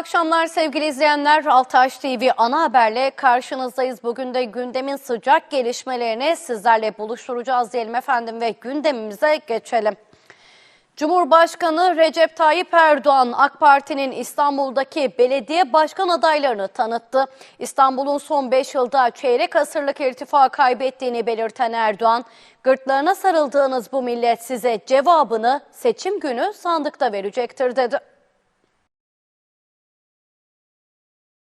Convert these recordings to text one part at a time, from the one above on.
akşamlar sevgili izleyenler. Altaş TV ana haberle karşınızdayız. Bugün de gündemin sıcak gelişmelerini sizlerle buluşturacağız diyelim efendim ve gündemimize geçelim. Cumhurbaşkanı Recep Tayyip Erdoğan AK Parti'nin İstanbul'daki belediye başkan adaylarını tanıttı. İstanbul'un son 5 yılda çeyrek asırlık irtifa kaybettiğini belirten Erdoğan, gırtlağına sarıldığınız bu millet size cevabını seçim günü sandıkta verecektir dedi.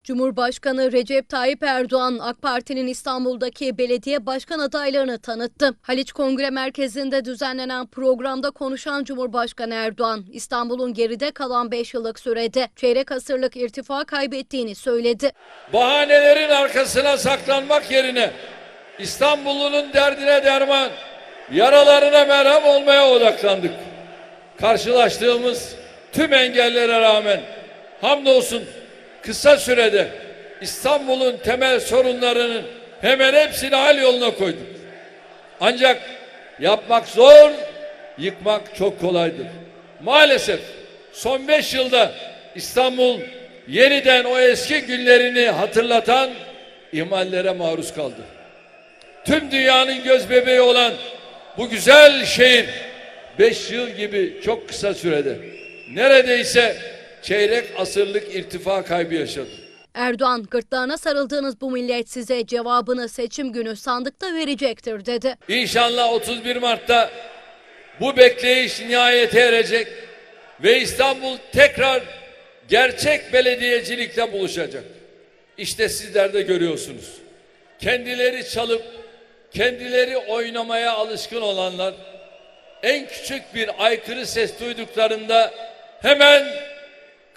Cumhurbaşkanı Recep Tayyip Erdoğan AK Parti'nin İstanbul'daki belediye başkan adaylarını tanıttı. Haliç Kongre Merkezi'nde düzenlenen programda konuşan Cumhurbaşkanı Erdoğan, İstanbul'un geride kalan 5 yıllık sürede çeyrek asırlık irtifa kaybettiğini söyledi. Bahanelerin arkasına saklanmak yerine İstanbullu'nun derdine derman, yaralarına merhem olmaya odaklandık. Karşılaştığımız tüm engellere rağmen hamdolsun kısa sürede İstanbul'un temel sorunlarının hemen hepsini hal yoluna koyduk. Ancak yapmak zor, yıkmak çok kolaydır. Maalesef son beş yılda İstanbul yeniden o eski günlerini hatırlatan ihmallere maruz kaldı. Tüm dünyanın göz bebeği olan bu güzel şehir beş yıl gibi çok kısa sürede neredeyse çeyrek asırlık irtifa kaybı yaşadı. Erdoğan, gırtlağına sarıldığınız bu millet size cevabını seçim günü sandıkta verecektir dedi. İnşallah 31 Mart'ta bu bekleyiş nihayete erecek ve İstanbul tekrar gerçek belediyecilikle buluşacak. İşte sizler de görüyorsunuz. Kendileri çalıp kendileri oynamaya alışkın olanlar en küçük bir aykırı ses duyduklarında hemen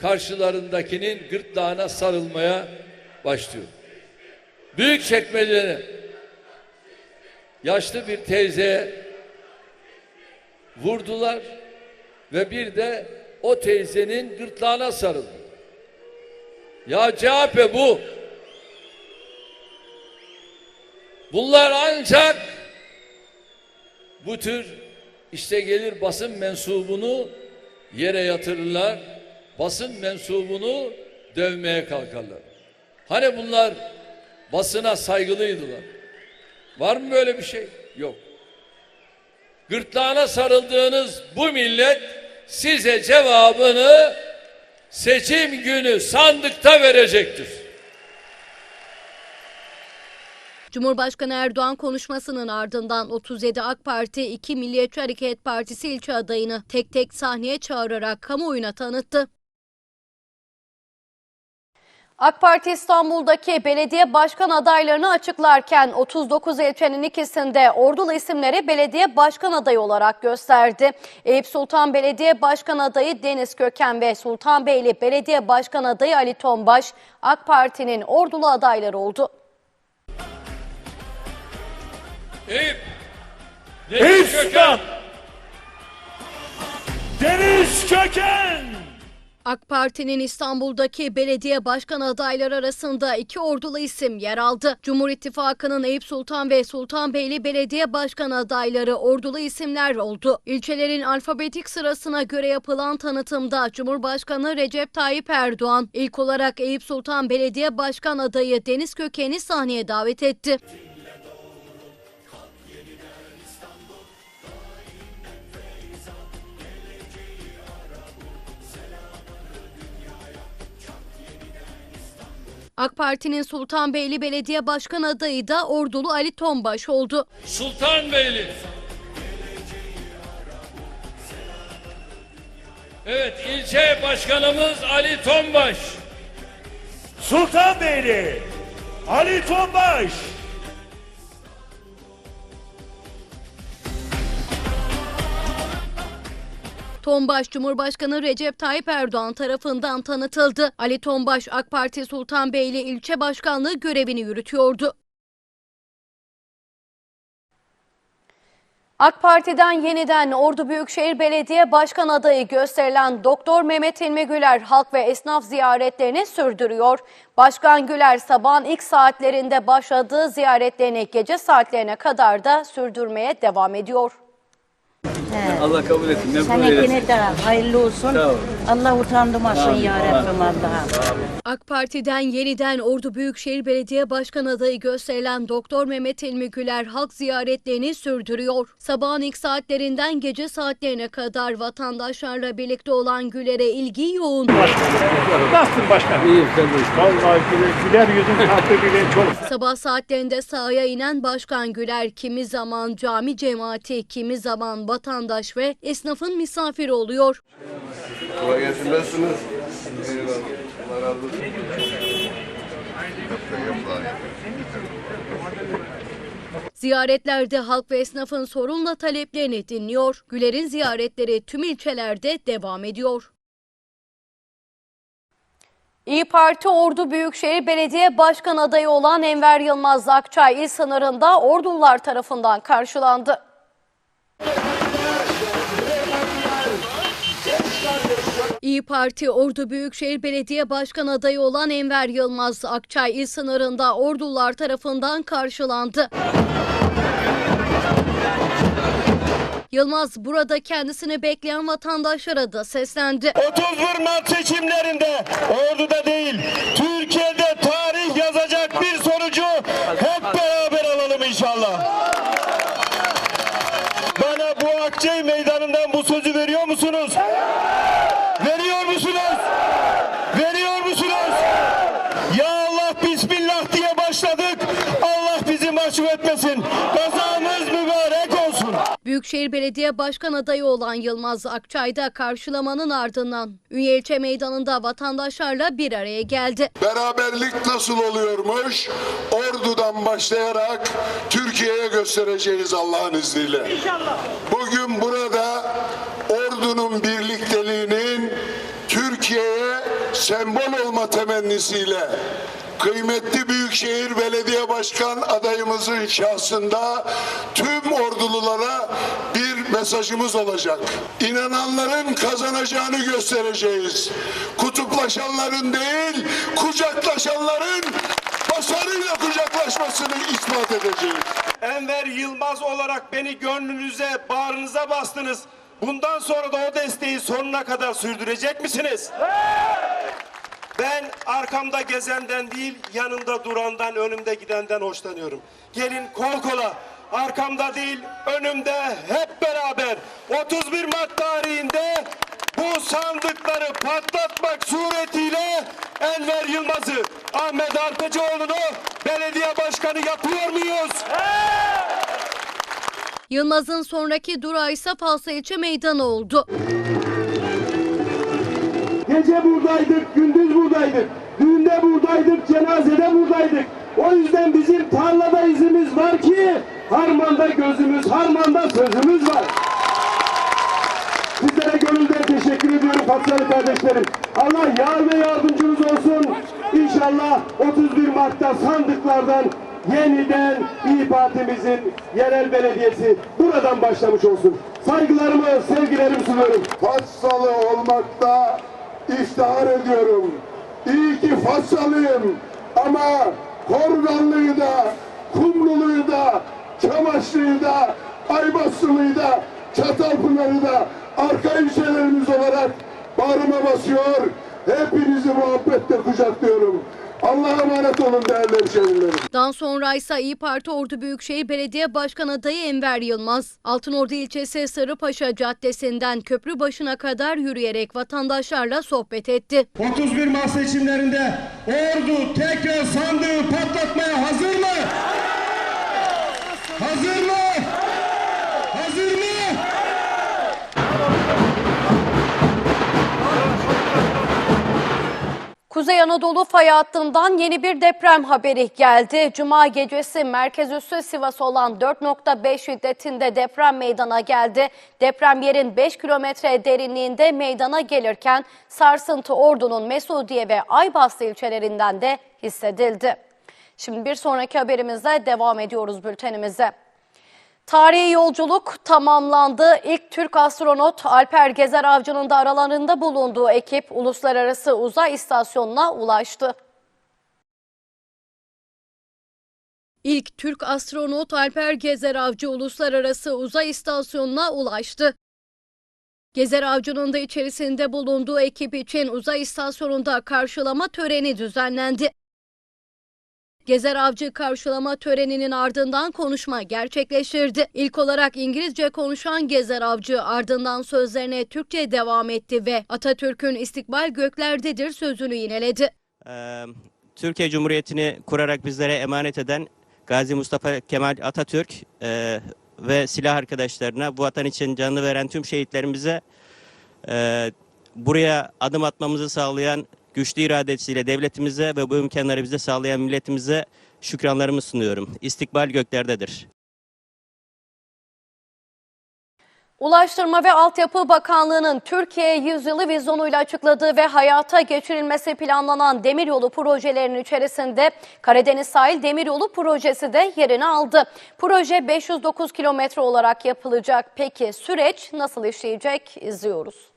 karşılarındakinin gırtlağına sarılmaya başlıyor. Büyük çekmecene yaşlı bir teyzeye vurdular ve bir de o teyzenin gırtlağına sarıldı. Ya CHP bu. Bunlar ancak bu tür işte gelir basın mensubunu yere yatırırlar. Basın mensubunu dövmeye kalkarlar. Hani bunlar basına saygılıydılar. Var mı böyle bir şey? Yok. Gırtlağına sarıldığınız bu millet size cevabını seçim günü sandıkta verecektir. Cumhurbaşkanı Erdoğan konuşmasının ardından 37 AK Parti, 2 Milliyetçi Hareket Partisi ilçe adayını tek tek sahneye çağırarak kamuoyuna tanıttı. AK Parti İstanbul'daki belediye başkan adaylarını açıklarken 39 ilçenin ikisinde ordulu isimleri belediye başkan adayı olarak gösterdi. Eyüp Sultan Belediye Başkan adayı Deniz Köken ve Sultanbeyli Belediye Başkan adayı Ali Tombaş AK Parti'nin ordulu adayları oldu. Eyüp. Eyüp Deniz Köken. Sultan. Deniz Köken. AK Parti'nin İstanbul'daki belediye başkan adayları arasında iki ordulu isim yer aldı. Cumhur İttifakı'nın Eyüp Sultan ve Sultanbeyli belediye başkan adayları ordulu isimler oldu. İlçelerin alfabetik sırasına göre yapılan tanıtımda Cumhurbaşkanı Recep Tayyip Erdoğan ilk olarak Eyüp Sultan Belediye Başkan adayı Deniz Köken'i sahneye davet etti. AK Parti'nin Sultanbeyli Belediye Başkan adayı da Ordulu Ali Tombaş oldu. Sultanbeyli. Evet ilçe başkanımız Ali Tombaş. Sultanbeyli. Ali Tombaş. Tombaş Cumhurbaşkanı Recep Tayyip Erdoğan tarafından tanıtıldı. Ali Tombaş AK Parti Sultanbeyli ilçe başkanlığı görevini yürütüyordu. AK Parti'den yeniden Ordu Büyükşehir Belediye Başkan adayı gösterilen Doktor Mehmet İlmi Güler halk ve esnaf ziyaretlerini sürdürüyor. Başkan Güler sabahın ilk saatlerinde başladığı ziyaretlerini gece saatlerine kadar da sürdürmeye devam ediyor. Allah kabul etsin. Ne. Senekine de hayırlı olsun. Sağ ol. Allah utandırmasın ya Rabbim Allah'ım. AK Parti'den yeniden Ordu Büyükşehir Belediye Başkan adayı gösterilen Doktor Mehmet Hilmi Güler halk ziyaretlerini sürdürüyor. Sabahın ilk saatlerinden gece saatlerine kadar vatandaşlarla birlikte olan Güler'e ilgi yoğun. Nasılsın başkan? İyiyim sen Vallahi güler, güler yüzün tatlı gülen çok. Sabah saatlerinde sahaya inen Başkan Güler kimi zaman cami cemaati, kimi zaman vatandaş ve esnafın misafiri oluyor. Kolay gelsin. Nasılsınız? Eyvallah. Allah razı olsun. Ziyaretlerde halk ve esnafın sorunla taleplerini dinliyor. Güler'in ziyaretleri tüm ilçelerde devam ediyor. İyi Parti Ordu Büyükşehir Belediye Başkan adayı olan Enver Yılmaz Akçay il sınırında Ordulular tarafından karşılandı. İyi Parti Ordu Büyükşehir Belediye Başkan adayı olan Enver Yılmaz Akçay il sınırında ordular tarafından karşılandı. Yılmaz burada kendisini bekleyen vatandaşlara da seslendi. 31 Mart seçimlerinde Ordu'da değil Türkiye'de tarih yazacak bir sonucu hep beraber alalım inşallah. Bana bu Akçay meydanından bu sözü veriyor musunuz? Veriyor musunuz? Veriyor musunuz? Ya Allah Bismillah diye başladık. Allah bizi mahcup etmesin. Kazamız mübarek olsun. Büyükşehir Belediye Başkan adayı olan Yılmaz Akçay'da karşılamanın ardından Ünye ilçe meydanında vatandaşlarla bir araya geldi. Beraberlik nasıl oluyormuş? Ordu'dan başlayarak Türkiye'ye göstereceğiz Allah'ın izniyle. Bugün burada Ordu'nun birlikteliğinin Türkiye'ye sembol olma temennisiyle kıymetli Büyükşehir Belediye Başkan adayımızın şahsında tüm ordululara bir mesajımız olacak. İnananların kazanacağını göstereceğiz. Kutuplaşanların değil, kucaklaşanların başarıyla kucaklaşmasını ispat edeceğiz. Enver Yılmaz olarak beni gönlünüze, bağrınıza bastınız. Bundan sonra da o desteği sonuna kadar sürdürecek misiniz? Ben arkamda gezenden değil, yanımda durandan, önümde gidenden hoşlanıyorum. Gelin kol kola, arkamda değil, önümde hep beraber 31 Mart tarihinde bu sandıkları patlatmak suretiyle Enver Yılmaz'ı, Ahmet Arpacıoğlu'nu belediye başkanı yapıyor muyuz? Yılmaz'ın sonraki durağı ise Falsa ilçe meydanı oldu. Gece buradaydık, gündüz buradaydık. Düğünde buradaydık, cenazede buradaydık. O yüzden bizim tarlada izimiz var ki harmanda gözümüz, harmanda sözümüz var. Sizlere gönülden teşekkür ediyorum Fatsalı kardeşlerim. Allah yar ve yardımcınız olsun. İnşallah 31 Mart'ta sandıklardan yeniden İyi Partimizin yerel belediyesi buradan başlamış olsun. Saygılarımı, sevgilerimi sunuyorum. Fassalı olmakta iftihar ediyorum. İyi ki Fassalıyım ama Korganlı'yı da, Kumrulu'yu da, Çamaşlı'yı da, Aybassılı'yı da, Çatalpınar'ı da arka ilçelerimiz olarak bağrıma basıyor. Hepinizi muhabbetle kucaklıyorum. Allah'a emanet olun değerli hemşehrilerim. Daha sonra ise İyi Parti Ordu Büyükşehir Belediye Başkan adayı Enver Yılmaz, Altınordu ilçesi Sarıpaşa Caddesi'nden köprü başına kadar yürüyerek vatandaşlarla sohbet etti. 31 Mart seçimlerinde ordu tekrar sandığı patlatmaya hazır mı? Kuzey Anadolu fay hattından yeni bir deprem haberi geldi. Cuma gecesi merkez üssü Sivas olan 4.5 şiddetinde deprem meydana geldi. Deprem yerin 5 kilometre derinliğinde meydana gelirken sarsıntı Ordu'nun Mesudiye ve Aybastı ilçelerinden de hissedildi. Şimdi bir sonraki haberimizle devam ediyoruz bültenimize. Tarihi yolculuk tamamlandı. İlk Türk astronot Alper Gezer Avcı'nın da aralarında bulunduğu ekip Uluslararası Uzay İstasyonu'na ulaştı. İlk Türk astronot Alper Gezer Avcı Uluslararası Uzay İstasyonu'na ulaştı. Gezer Avcı'nın da içerisinde bulunduğu ekip için uzay istasyonunda karşılama töreni düzenlendi. Gezer Avcı karşılama töreninin ardından konuşma gerçekleştirdi. İlk olarak İngilizce konuşan Gezer Avcı ardından sözlerine Türkçe devam etti ve Atatürk'ün istikbal göklerdedir sözünü yineledi. Ee, Türkiye Cumhuriyeti'ni kurarak bizlere emanet eden Gazi Mustafa Kemal Atatürk e, ve silah arkadaşlarına, bu vatan için canını veren tüm şehitlerimize e, buraya adım atmamızı sağlayan güçlü iradesiyle devletimize ve bu imkanları bize sağlayan milletimize şükranlarımı sunuyorum. İstikbal göklerdedir. Ulaştırma ve Altyapı Bakanlığı'nın Türkiye Yüzyılı vizyonuyla açıkladığı ve hayata geçirilmesi planlanan demiryolu projelerinin içerisinde Karadeniz Sahil Demiryolu projesi de yerini aldı. Proje 509 kilometre olarak yapılacak. Peki süreç nasıl işleyecek? İzliyoruz.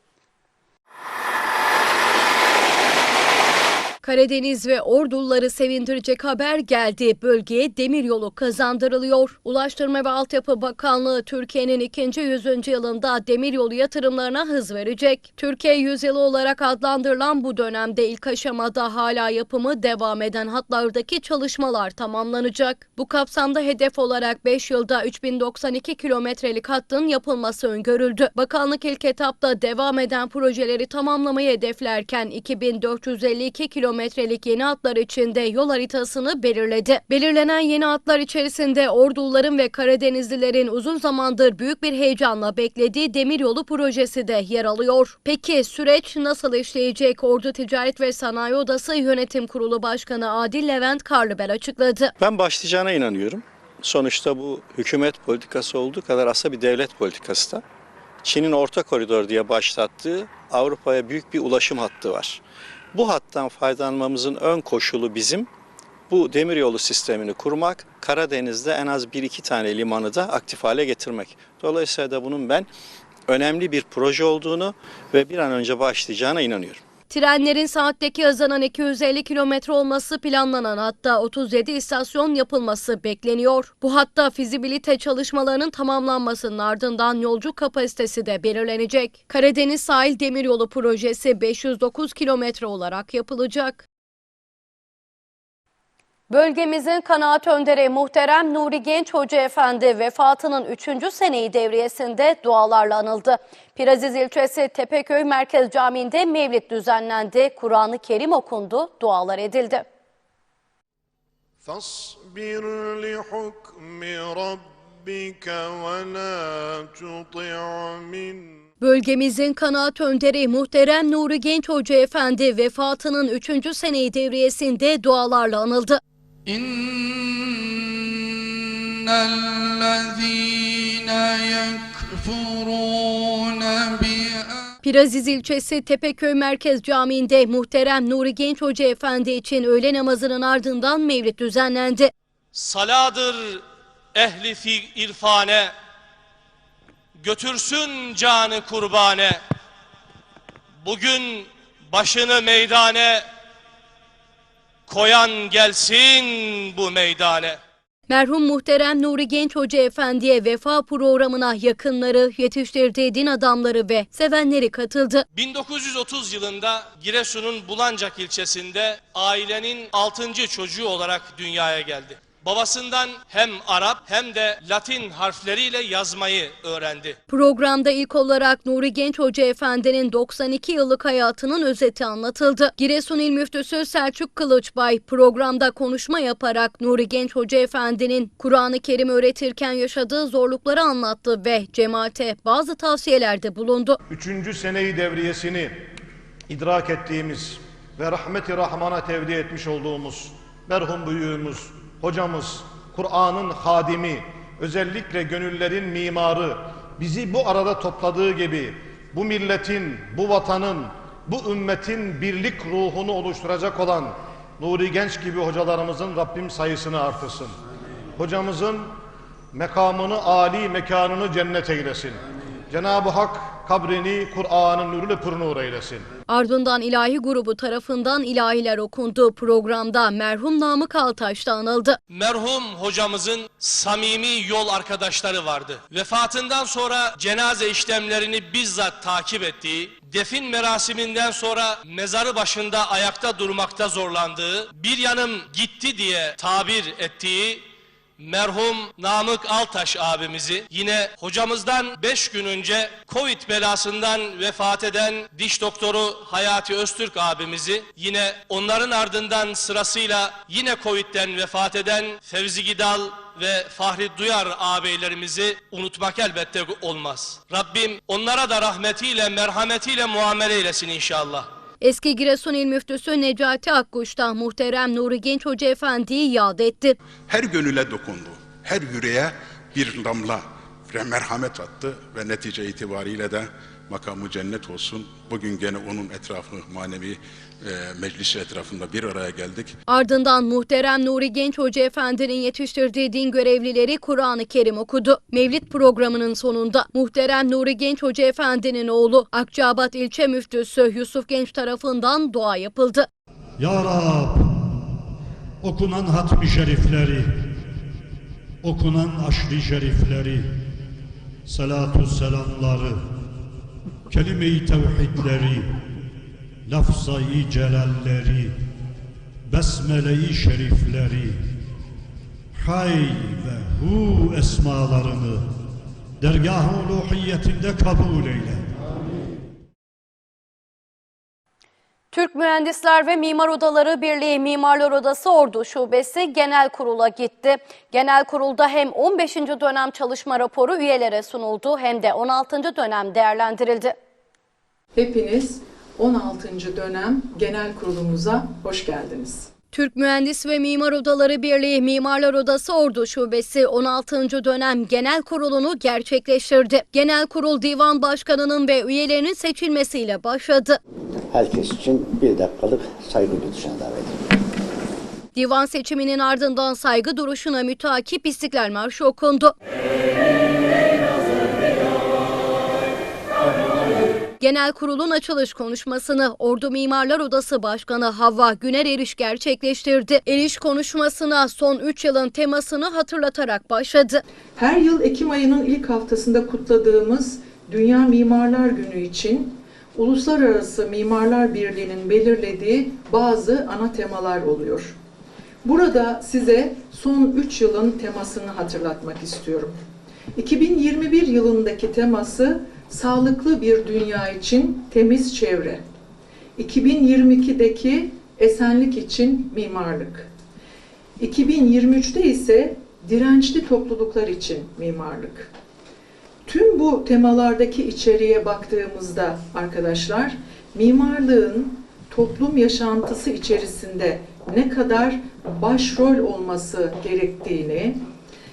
Karadeniz ve Ordulları sevindirecek haber geldi. Bölgeye demiryolu kazandırılıyor. Ulaştırma ve Altyapı Bakanlığı Türkiye'nin ikinci yüzüncü yılında demiryolu yatırımlarına hız verecek. Türkiye yüzyılı olarak adlandırılan bu dönemde ilk aşamada hala yapımı devam eden hatlardaki çalışmalar tamamlanacak. Bu kapsamda hedef olarak 5 yılda 3092 kilometrelik hattın yapılması öngörüldü. Bakanlık ilk etapta devam eden projeleri tamamlamayı hedeflerken 2452 kilometrelik yeni hatlar içinde yol haritasını belirledi. Belirlenen yeni hatlar içerisinde Orduların ve Karadenizlilerin uzun zamandır büyük bir heyecanla beklediği demiryolu projesi de yer alıyor. Peki süreç nasıl işleyecek? Ordu Ticaret ve Sanayi Odası Yönetim Kurulu Başkanı Adil Levent Karlıbel açıkladı. Ben başlayacağına inanıyorum. Sonuçta bu hükümet politikası olduğu kadar aslında bir devlet politikası da. Çin'in orta koridor diye başlattığı Avrupa'ya büyük bir ulaşım hattı var. Bu hattan faydalanmamızın ön koşulu bizim bu demiryolu sistemini kurmak, Karadeniz'de en az bir iki tane limanı da aktif hale getirmek. Dolayısıyla da bunun ben önemli bir proje olduğunu ve bir an önce başlayacağına inanıyorum. Trenlerin saatteki hızının 250 kilometre olması planlanan hatta 37 istasyon yapılması bekleniyor. Bu hatta fizibilite çalışmalarının tamamlanmasının ardından yolcu kapasitesi de belirlenecek. Karadeniz Sahil Demiryolu projesi 509 kilometre olarak yapılacak. Bölgemizin kanaat önderi muhterem Nuri Genç Hoca Efendi vefatının 3. seneyi devriyesinde dualarla anıldı. Piraziz ilçesi Tepeköy Merkez Camii'nde mevlid düzenlendi. Kur'an-ı Kerim okundu, dualar edildi. فاصبر لحكم ربك ولا تطع من Bölgemizin kanaat önderi muhterem Nuri Genç Hoca Efendi vefatının 3. seneyi devriyesinde dualarla anıldı. إن الذين يكفرون بآياتنا Piraziz ilçesi Tepeköy Merkez Camii'nde muhterem Nuri Genç Hoca Efendi için öğle namazının ardından mevlid düzenlendi. Saladır ehli fi irfane Götürsün canı kurbane Bugün başını meydane Koyan gelsin bu meydane Merhum muhterem Nuri Genç Hoca Efendi'ye vefa programına yakınları, yetiştirdiği din adamları ve sevenleri katıldı. 1930 yılında Giresun'un Bulancak ilçesinde ailenin 6. çocuğu olarak dünyaya geldi. Babasından hem Arap hem de Latin harfleriyle yazmayı öğrendi. Programda ilk olarak Nuri Genç Hoca Efendi'nin 92 yıllık hayatının özeti anlatıldı. Giresun İl Müftüsü Selçuk Kılıçbay programda konuşma yaparak Nuri Genç Hoca Efendi'nin Kur'an-ı Kerim öğretirken yaşadığı zorlukları anlattı ve cemaate bazı tavsiyelerde bulundu. Üçüncü seneyi devriyesini idrak ettiğimiz ve rahmeti rahmana tevdi etmiş olduğumuz merhum büyüğümüz, hocamız, Kur'an'ın hadimi, özellikle gönüllerin mimarı, bizi bu arada topladığı gibi bu milletin, bu vatanın, bu ümmetin birlik ruhunu oluşturacak olan Nuri Genç gibi hocalarımızın Rabbim sayısını artırsın. Hocamızın mekamını, âli mekanını cennet eylesin. Cenab-ı Hak kabrini Kur'an'ın nuruyla pürnur eylesin. Ardından ilahi grubu tarafından ilahiler okundu. Programda merhum Namık Altaş da anıldı. Merhum hocamızın samimi yol arkadaşları vardı. Vefatından sonra cenaze işlemlerini bizzat takip ettiği, defin merasiminden sonra mezarı başında ayakta durmakta zorlandığı, bir yanım gitti diye tabir ettiği merhum Namık Altaş abimizi yine hocamızdan 5 gün önce Covid belasından vefat eden diş doktoru Hayati Öztürk abimizi yine onların ardından sırasıyla yine Covid'den vefat eden Fevzi Gidal ve Fahri Duyar ağabeylerimizi unutmak elbette olmaz. Rabbim onlara da rahmetiyle, merhametiyle muamele eylesin inşallah. Eski Giresun İl Müftüsü Necati Akkuş da muhterem Nuri Genç Hoca Efendi'yi yad etti. her gönüle dokundu. Her yüreğe bir damla merhamet attı ve netice itibariyle de makamı cennet olsun. Bugün gene onun etrafı manevi e, meclisi etrafında bir araya geldik. Ardından muhterem Nuri Genç Hoca Efendi'nin yetiştirdiği din görevlileri Kur'an-ı Kerim okudu. Mevlid programının sonunda muhterem Nuri Genç Hoca Efendi'nin oğlu Akçabat İlçe Müftüsü Yusuf Genç tarafından dua yapıldı. Ya Rab, okunan hatmi şerifleri, okunan aşri şerifleri, salatu selamları, kelime-i tevhidleri, lafzayı celalleri, besmele-i şerifleri, hay ve hu esmalarını dergah-ı uluhiyetinde kabul eyle. Türk Mühendisler ve Mimar Odaları Birliği Mimarlar Odası Ordu Şubesi Genel Kurul'a gitti. Genel Kurul'da hem 15. dönem çalışma raporu üyelere sunuldu hem de 16. dönem değerlendirildi. Hepiniz 16. dönem genel kurulumuza hoş geldiniz. Türk Mühendis ve Mimar Odaları Birliği Mimarlar Odası Ordu Şubesi 16. dönem genel kurulunu gerçekleştirdi. Genel kurul divan başkanının ve üyelerinin seçilmesiyle başladı. Herkes için bir dakikalık saygı duruşuna davet ediyorum. Divan seçiminin ardından saygı duruşuna mütakip İstiklal Marşı okundu. Genel kurulun açılış konuşmasını Ordu Mimarlar Odası Başkanı Havva Güner Eriş gerçekleştirdi. Eriş konuşmasına son 3 yılın temasını hatırlatarak başladı. Her yıl Ekim ayının ilk haftasında kutladığımız Dünya Mimarlar Günü için Uluslararası Mimarlar Birliği'nin belirlediği bazı ana temalar oluyor. Burada size son 3 yılın temasını hatırlatmak istiyorum. 2021 yılındaki teması sağlıklı bir dünya için temiz çevre. 2022'deki esenlik için mimarlık. 2023'te ise dirençli topluluklar için mimarlık. Tüm bu temalardaki içeriğe baktığımızda arkadaşlar, mimarlığın toplum yaşantısı içerisinde ne kadar başrol olması gerektiğini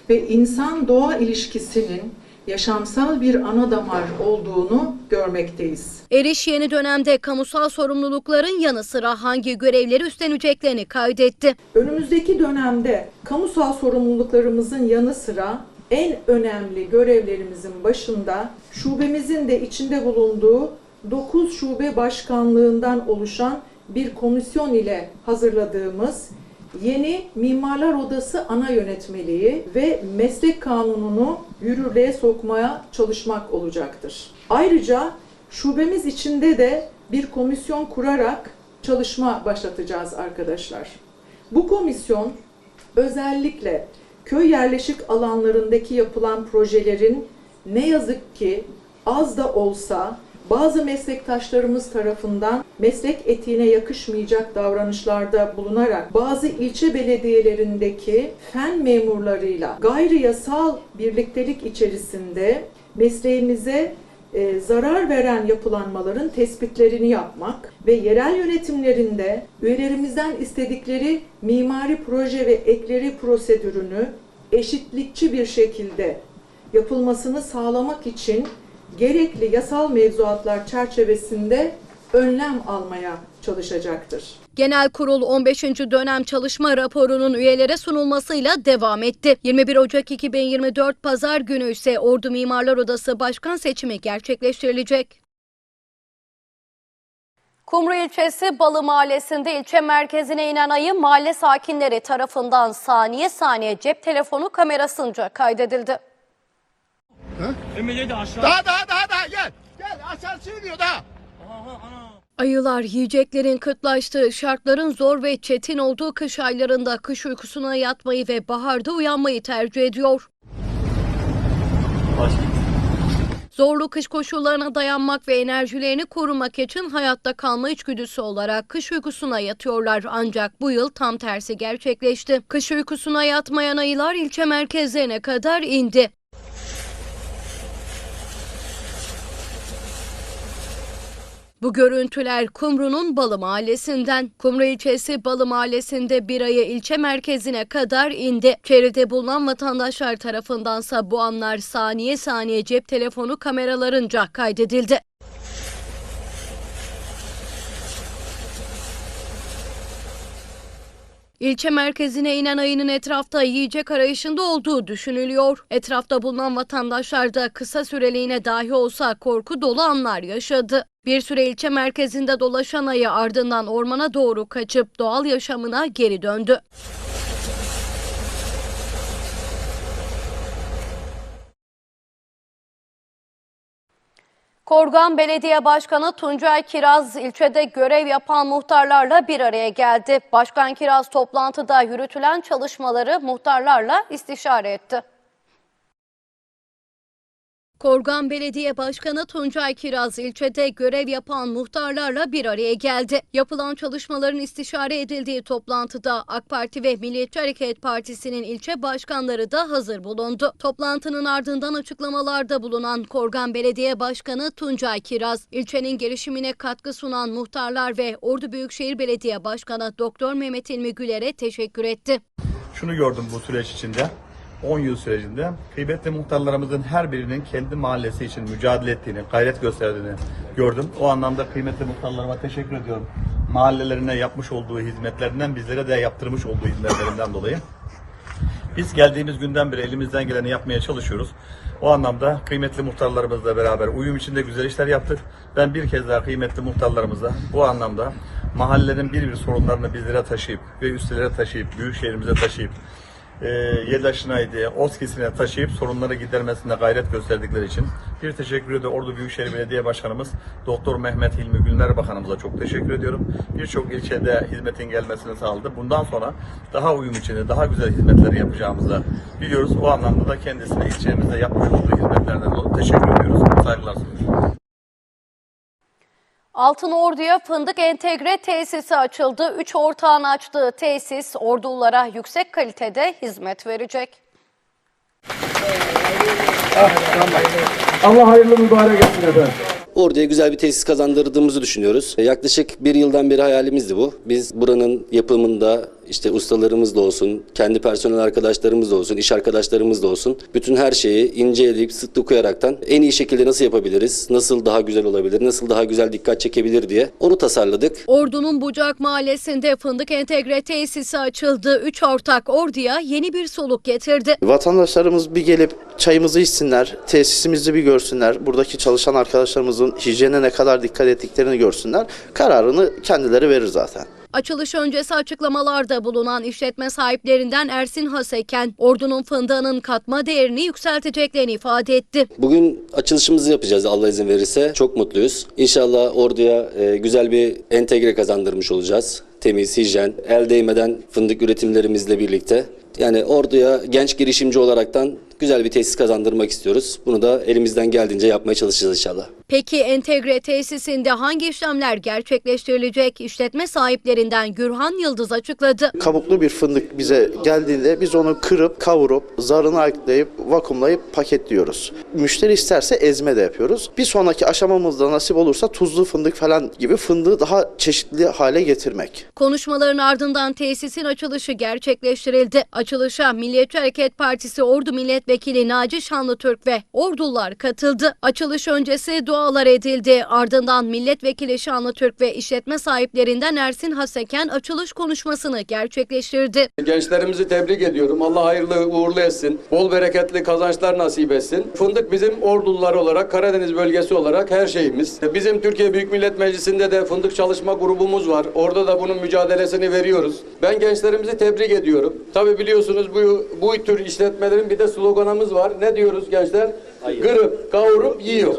ve insan doğa ilişkisinin yaşamsal bir ana damar olduğunu görmekteyiz. Eriş yeni dönemde kamusal sorumlulukların yanı sıra hangi görevleri üstleneceklerini kaydetti. Önümüzdeki dönemde kamusal sorumluluklarımızın yanı sıra en önemli görevlerimizin başında şubemizin de içinde bulunduğu 9 şube başkanlığından oluşan bir komisyon ile hazırladığımız yeni Mimarlar Odası ana yönetmeliği ve meslek kanununu yürürlüğe sokmaya çalışmak olacaktır. Ayrıca şubemiz içinde de bir komisyon kurarak çalışma başlatacağız arkadaşlar. Bu komisyon özellikle köy yerleşik alanlarındaki yapılan projelerin ne yazık ki az da olsa bazı meslektaşlarımız tarafından meslek etiğine yakışmayacak davranışlarda bulunarak bazı ilçe belediyelerindeki fen memurlarıyla gayri yasal birliktelik içerisinde mesleğimize e, zarar veren yapılanmaların tespitlerini yapmak ve yerel yönetimlerinde üyelerimizden istedikleri mimari proje ve ekleri prosedürünü eşitlikçi bir şekilde yapılmasını sağlamak için gerekli yasal mevzuatlar çerçevesinde önlem almaya çalışacaktır. Genel kurul 15. dönem çalışma raporunun üyelere sunulmasıyla devam etti. 21 Ocak 2024 Pazar günü ise Ordu Mimarlar Odası Başkan seçimi gerçekleştirilecek. Kumru ilçesi Balı Mahallesi'nde ilçe merkezine inen ayı mahalle sakinleri tarafından saniye saniye cep telefonu kamerasınca kaydedildi. Daha daha daha daha gel. Gel aşağısı iniyor daha. Ayılar yiyeceklerin kıtlaştığı, şartların zor ve çetin olduğu kış aylarında kış uykusuna yatmayı ve baharda uyanmayı tercih ediyor. Zorlu kış koşullarına dayanmak ve enerjilerini korumak için hayatta kalma içgüdüsü olarak kış uykusuna yatıyorlar. Ancak bu yıl tam tersi gerçekleşti. Kış uykusuna yatmayan ayılar ilçe merkezlerine kadar indi. Bu görüntüler Kumru'nun Balı Mahallesi'nden. Kumru ilçesi Balı Mahallesi'nde bir ayı ilçe merkezine kadar indi. Çevrede bulunan vatandaşlar tarafındansa bu anlar saniye saniye cep telefonu kameralarınca kaydedildi. İlçe merkezine inen ayının etrafta yiyecek arayışında olduğu düşünülüyor. Etrafta bulunan vatandaşlar da kısa süreliğine dahi olsa korku dolu anlar yaşadı. Bir süre ilçe merkezinde dolaşan ayı ardından ormana doğru kaçıp doğal yaşamına geri döndü. Korgan Belediye Başkanı Tuncay Kiraz ilçede görev yapan muhtarlarla bir araya geldi. Başkan Kiraz toplantıda yürütülen çalışmaları muhtarlarla istişare etti. Korgan Belediye Başkanı Tuncay Kiraz ilçede görev yapan muhtarlarla bir araya geldi. Yapılan çalışmaların istişare edildiği toplantıda AK Parti ve Milliyetçi Hareket Partisi'nin ilçe başkanları da hazır bulundu. Toplantının ardından açıklamalarda bulunan Korgan Belediye Başkanı Tuncay Kiraz, ilçenin gelişimine katkı sunan muhtarlar ve Ordu Büyükşehir Belediye Başkanı Doktor Mehmet İlmi Güler'e teşekkür etti. Şunu gördüm bu süreç içinde. 10 yıl sürecinde kıymetli muhtarlarımızın her birinin kendi mahallesi için mücadele ettiğini, gayret gösterdiğini gördüm. O anlamda kıymetli muhtarlarıma teşekkür ediyorum. Mahallelerine yapmış olduğu hizmetlerinden bizlere de yaptırmış olduğu hizmetlerinden dolayı. Biz geldiğimiz günden beri elimizden geleni yapmaya çalışıyoruz. O anlamda kıymetli muhtarlarımızla beraber uyum içinde güzel işler yaptık. Ben bir kez daha kıymetli muhtarlarımızla bu anlamda mahallenin bir bir sorunlarını bizlere taşıyıp ve üstlere taşıyıp, büyük şehrimize taşıyıp e, Yedaşınay'dı, Oskisine taşıyıp sorunları gidermesinde gayret gösterdikleri için bir teşekkür ediyorum. Ordu Büyükşehir Belediye Başkanımız Doktor Mehmet Hilmi Gülner Bakanımıza çok teşekkür ediyorum. Birçok ilçede hizmetin gelmesini sağladı. Bundan sonra daha uyum içinde, daha güzel hizmetler yapacağımızı biliyoruz. O anlamda da kendisine ilçemizde yapmış olduğu hizmetlerden dolayı teşekkür ediyoruz. Saygılar sunuyoruz. Altın Ordu'ya fındık entegre tesisi açıldı. Üç ortağın açtığı tesis ordulara yüksek kalitede hizmet verecek. Allah hayırlı mübarek etsin efendim. Ordu'ya güzel bir tesis kazandırdığımızı düşünüyoruz. Yaklaşık bir yıldan beri hayalimizdi bu. Biz buranın yapımında işte ustalarımız da olsun, kendi personel arkadaşlarımız da olsun, iş arkadaşlarımız da olsun. Bütün her şeyi ince eleyip sık dokuyaraktan en iyi şekilde nasıl yapabiliriz, nasıl daha güzel olabilir, nasıl daha güzel dikkat çekebilir diye onu tasarladık. Ordu'nun Bucak Mahallesi'nde fındık entegre tesisi açıldı. Üç ortak Ordu'ya yeni bir soluk getirdi. Vatandaşlarımız bir gelip çayımızı içsinler, tesisimizi bir görsünler, buradaki çalışan arkadaşlarımızın hijyene ne kadar dikkat ettiklerini görsünler. Kararını kendileri verir zaten. Açılış öncesi açıklamalarda bulunan işletme sahiplerinden Ersin Haseken, Ordu'nun fındığının katma değerini yükselteceklerini ifade etti. Bugün açılışımızı yapacağız Allah izin verirse. Çok mutluyuz. İnşallah Ordu'ya e, güzel bir entegre kazandırmış olacağız. Temiz, hijyen, el değmeden fındık üretimlerimizle birlikte. Yani Ordu'ya genç girişimci olaraktan güzel bir tesis kazandırmak istiyoruz. Bunu da elimizden geldiğince yapmaya çalışacağız inşallah. Peki entegre tesisinde hangi işlemler gerçekleştirilecek? İşletme sahiplerinden Gürhan Yıldız açıkladı. Kabuklu bir fındık bize geldiğinde biz onu kırıp, kavurup, zarını ayıklayıp, vakumlayıp paketliyoruz. Müşteri isterse ezme de yapıyoruz. Bir sonraki aşamamızda nasip olursa tuzlu fındık falan gibi fındığı daha çeşitli hale getirmek. Konuşmaların ardından tesisin açılışı gerçekleştirildi. Açılışa Milliyetçi Hareket Partisi Ordu Milletvekili Naci Şanlıtürk ve Ordular katıldı. Açılış öncesi Doğan dualar edildi. Ardından milletvekili Şanlı Türk ve işletme sahiplerinden Ersin Haseken açılış konuşmasını gerçekleştirdi. Gençlerimizi tebrik ediyorum. Allah hayırlı uğurlu etsin. Bol bereketli kazançlar nasip etsin. Fındık bizim Ordulular olarak, Karadeniz bölgesi olarak her şeyimiz. Bizim Türkiye Büyük Millet Meclisi'nde de fındık çalışma grubumuz var. Orada da bunun mücadelesini veriyoruz. Ben gençlerimizi tebrik ediyorum. Tabii biliyorsunuz bu, bu tür işletmelerin bir de sloganımız var. Ne diyoruz gençler? Gırıp, kavurup, yiyor.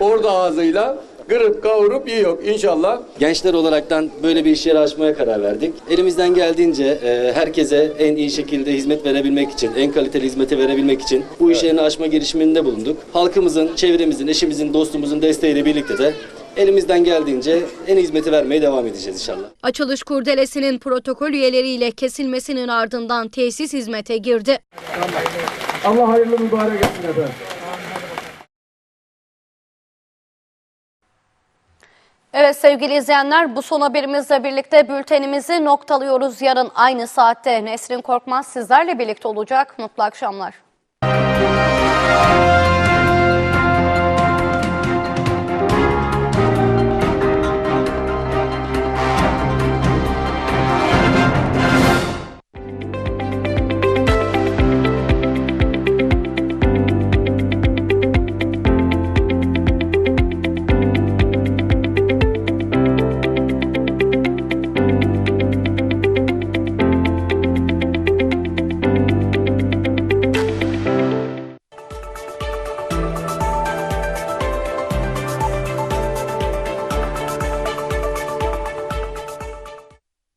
Orada ağzıyla gırıp, kavurup, yiyor. İnşallah Gençler olaraktan böyle bir iş yeri açmaya karar verdik. Elimizden geldiğince e, herkese en iyi şekilde hizmet verebilmek için, en kaliteli hizmeti verebilmek için bu iş yerini açma girişiminde bulunduk. Halkımızın, çevremizin, eşimizin, dostumuzun desteğiyle birlikte de elimizden geldiğince en iyi hizmeti vermeye devam edeceğiz inşallah. Açılış kurdelesinin protokol üyeleriyle kesilmesinin ardından tesis hizmete girdi. Allah hayırlı mübarek etsin efendim. Evet sevgili izleyenler bu son haberimizle birlikte bültenimizi noktalıyoruz. Yarın aynı saatte Nesrin Korkmaz sizlerle birlikte olacak. Mutlu akşamlar.